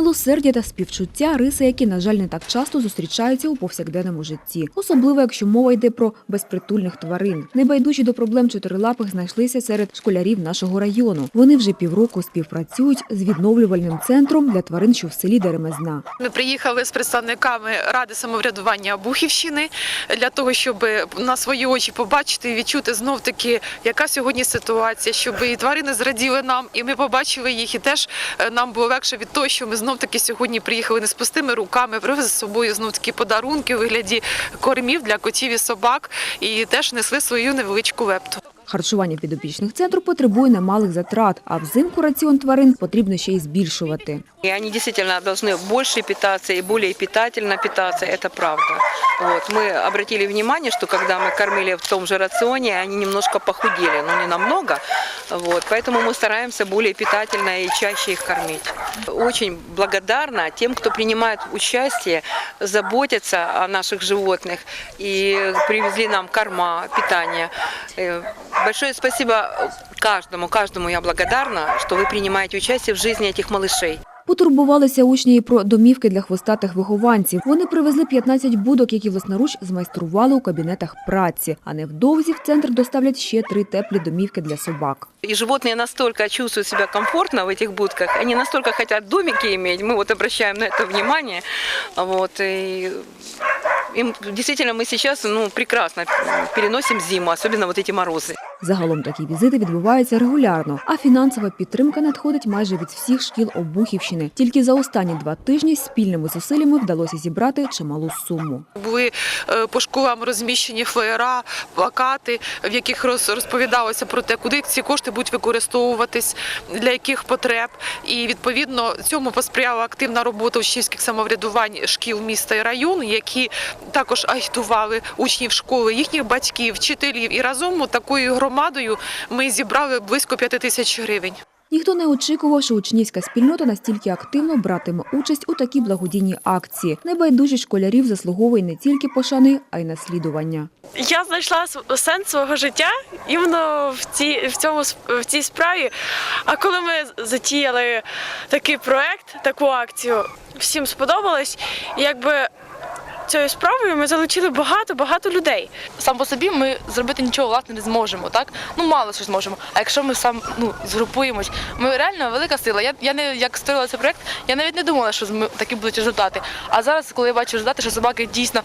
Милосердя та співчуття риси, які, на жаль, не так часто зустрічаються у повсякденному житті, особливо якщо мова йде про безпритульних тварин. Небайдужі до проблем чотирилапих знайшлися серед школярів нашого району. Вони вже півроку співпрацюють з відновлювальним центром для тварин, що в селі Деремезна. Ми приїхали з представниками ради самоврядування Бухівщини для того, щоб на свої очі побачити і відчути знов таки, яка сьогодні ситуація, щоб і тварини зраділи нам, і ми побачили їх, і теж е, нам було легше від того, що ми знов таки сьогодні приїхали не з пустими руками, привезли з собою знов таки подарунки у вигляді кормів для котів і собак, і теж несли свою невеличку лепту. Харчування підопічних центру потребує немалих затрат, а взимку раціон тварин потрібно ще й збільшувати. И они действительно должны больше питаться и более питательно питаться, это правда. Вот. Мы обратили внимание, что когда мы кормили в том же рационе, они немножко похудели, но не намного. Вот. Поэтому мы стараемся более питательно и чаще их кормить. Очень благодарна тем, кто принимает участие, заботятся о наших животных и привезли нам корма, питание. Э, Большое спасибо каждому, каждому я благодарна, что вы принимаете участие в жизни этих малышей. Потурбувалися учні і про домівки для хвостатих вихованців. Вони привезли 15 будок, які власноруч змайстрували у кабінетах праці. А невдовзі в центр доставлять ще три теплі домівки для собак. И животные настолько чувствуют себя комфортно в этих будках, они настолько хотят домики иметь, мы вот обращаем на это внимание. Вот, и им, действительно мы сейчас ну, прекрасно переносим зиму, особенно вот эти морозы. Загалом такі візити відбуваються регулярно, а фінансова підтримка надходить майже від всіх шкіл Обухівщини. Тільки за останні два тижні спільними зусиллями вдалося зібрати чималу суму. Були е, по школам розміщені флеєра, плакати, в яких роз- розповідалося про те, куди ці кошти будуть використовуватись, для яких потреб. І відповідно цьому посприяла активна робота учнівських самоврядувань шкіл міста і району, які також агітували учнів школи, їхніх батьків, вчителів. І разом такою громадою ми зібрали близько п'яти тисяч гривень. Ніхто не очікував, що учнівська спільнота настільки активно братиме участь у такій благодійній акції. Небайдужість школярів заслуговує не тільки пошани, а й наслідування. Я знайшла сенс свого життя іменно в цій в цьому в цій справі. А коли ми затіяли такий проект, таку акцію, всім сподобалось. Якби цією справою ми залучили багато багато людей. сам по собі ми зробити нічого власне не зможемо, так? Ну мало що зможемо. А якщо ми сам ну згрупуємось, ми реально велика сила. Я, я не як створила цей проект, я навіть не думала, що такі будуть результати. А зараз, коли я бачу результати, що собаки дійсно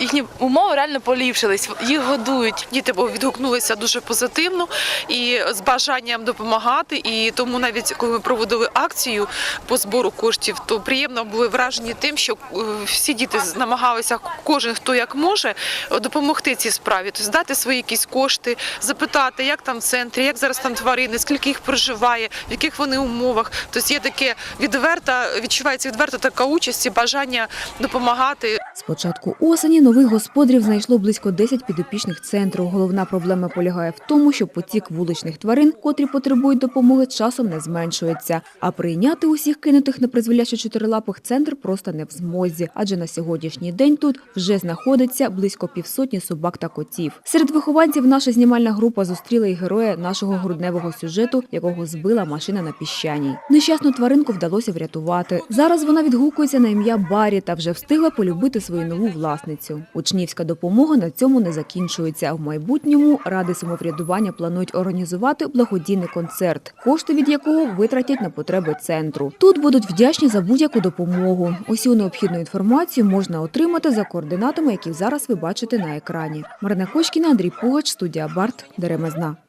їхні умови реально поліпшились, їх годують. Діти відгукнулися дуже позитивно і з бажанням допомагати. І тому навіть коли ми проводили акцію по збору коштів, то приємно були вражені тим, що е, всі діти намагалися, кожен хто як може, допомогти цій справі, тобто здати свої якісь кошти, запитати, як там в центрі, як зараз там тварини, скільки їх проживає, в яких вони умовах. Тобто є таке відверта, відчувається відверта така участь і бажання допомагати. Початку осені нових господарів знайшло близько 10 підопічних центру. Головна проблема полягає в тому, що потік вуличних тварин, котрі потребують допомоги, часом не зменшується. А прийняти усіх кинутих на призволяще чотирилапих центр просто не в змозі, адже на сьогоднішній день тут вже знаходиться близько півсотні собак та котів. Серед вихованців наша знімальна група зустріла і героя нашого грудневого сюжету, якого збила машина на піщаній. Нещасну тваринку вдалося врятувати. Зараз вона відгукується на ім'я Барі та вже встигла полюбити свою нову власницю. Учнівська допомога на цьому не закінчується. В майбутньому ради самоврядування планують організувати благодійний концерт, кошти від якого витратять на потреби центру. Тут будуть вдячні за будь-яку допомогу. Усю необхідну інформацію можна отримати за координатами, які зараз ви бачите на екрані. Марина Кочкіна, Андрій Пугач, студія Барт, Деремезна.